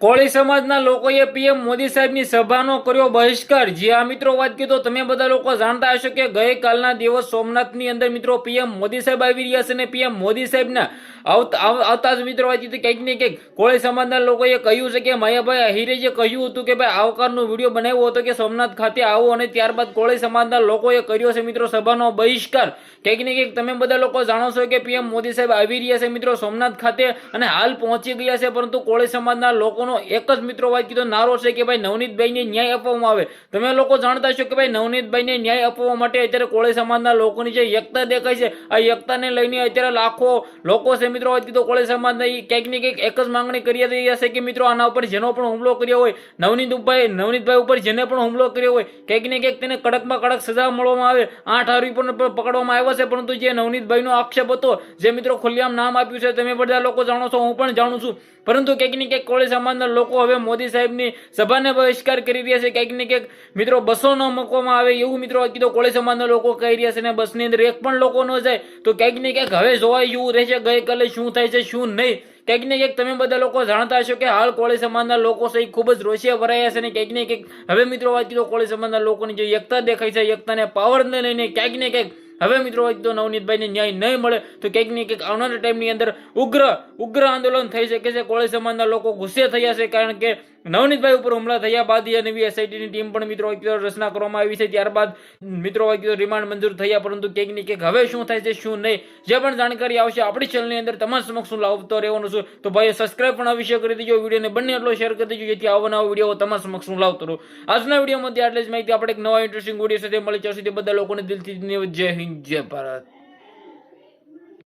કોળી સમાજના લોકોએ પીએમ મોદી સાહેબની સભાનો કર્યો બહિષ્કાર. જે આ મિત્રો, વાત કીધો તમે બધા લોકો જાણતા હશો કે ગઈકાલના દિવસ સોમનાથની અંદર મિત્રો પીએમ મોદી સાહેબ આવી રહ્યા છે અને પીએમ મોદી સાહેબના આવતા જ મિત્રો વાંચી કંઈક ને કંઈક કોળી સમાજના લોકોએ કહ્યું છે કે માયાભાઈ અહિરે જે કહ્યું હતું કે ભાઈ આવકારનો વીડિયો બનાવ્યો હતો કે સોમનાથ ખાતે આવો અને ત્યારબાદ કોળી સમાજના લોકોએ કર્યો છે મિત્રો સભાનો બહિષ્કાર. કંઈક ને કંઈક તમે બધા લોકો જાણો છો કે પીએમ મોદી સાહેબ આવી રહ્યા છે મિત્રો સોમનાથ ખાતે અને હાલ પહોંચી ગયા છે, પરંતુ કોળી સમાજના લોકોનો એક જ મિત્રો વાત કીધો નારો છે કે ભાઈ નવનીતભાઈને ન્યાય આપવામાં આવે. તમે લોકો જાણતા છો કે ભાઈ નવનીતભાઈને ન્યાય આપવા માટે અત્યારે કોળી સમાજના લોકોની જે એકતા દેખાય છે, આ એકતાને લઈને અત્યારે લાખો લોકો છે મિત્રો વાત કીધો કોળી સમાજના ઈ ક્યાંક ને ક્યાંક એક જ માંગણી કરી રહ્યા છે કે, મિત્રો, આના ઉપર જેનો પણ હુમલો કર્યો હોય, નવનીતભાઈ નવનીતભાઈ ઉપર જેને પણ હુમલો કર્યો હોય, ક્યાંક ને ક્યાંક તેને કડકમાં કડક સજા મળવામાં આવે. આઠ આરોપી પણ પકડવામાં આવ્યા છે. પરંતુ જે નવનીતભાઈનો આક્ષેપ હતો, જે મિત્રો ખુલ્લેઆમ નામ આપ્યું છે, તમે બધા લોકો જાણો છો, હું પણ જાણું છું. પરંતુ ક્યાંક ને ક્યાંક કોળી સમાજના લોકો હવે મોદી સાહેબની સભાને બહિષ્કાર કરી રહ્યા છે. ક્યાંક ને ક્યાંક, મિત્રો, બસો ન મૂકવામાં આવે એવું મિત્રો કીધો કોળી સમાજના લોકો કહી રહ્યા છે અને બસની અંદર એક પણ લોકો ન જાય. તો ક્યાંક ને ક્યાંક હવે જોવાય એવું રહેશે. ગઈકાલે શું થાય છે, શું નહીં? ક્યાંક ને કંઈક તમે બધા લોકો જાણતા હશો કે હાલ કોળી સમાજના લોકો છે એ ખૂબ જ રોષિયા ભરાયા છે અને ક્યાંક ને કંઈક. હવે મિત્રો વાત કીધું કોળી સમાજના લોકોની જે એકતા દેખાય છે, એકતાને પાવરને લઈને ક્યાંક ને ક્યાંક હવે મિત્રો હોય તો નવનીતભાઈને ન્યાય નહીં મળે, તો ક્યાંક ને ક્યાંક આવનારા ટાઈમની અંદર ઉગ્ર ઉગ્ર આંદોલન થઈ શકે છે. કોળી સમાજના લોકો ગુસ્સે થયા છે, કારણ કે નવનીતભાઈ ઉપર હુમલા થયા બાદ નવી એસઆઈટીની ટીમ પણ મિત્રો રચના કરવામાં આવી છે. ત્યારબાદ મિત્રો રિમાન્ડ મંજૂર થયા, પરંતુ ક્યાંક ને ક્યાંક હવે શું થાય છે, શું નહીં, જે પણ જાણકારી આવશે આપણી ચેનલની અંદર તમારા સમક્ષ હું લાવતો રહેવાનું છું. તો ભાઈ સબસ્ક્રાઇબ પણ અવશ્ય કરી દેજો, વિડીયોને બંને એટલો શેર કરી દેજો, જેથી આવો નવો વીડિયો તમારા સમક્ષ હું લાવતો રહું. આજના વિડીયોમાં આટલી જ માહિતી, આપણે એક નવા ઇન્ટરેસ્ટિંગ વીડિયો સાથે મળી જશે તે બધા લોકોને દિલથી જય હિન્દ. જય ભારત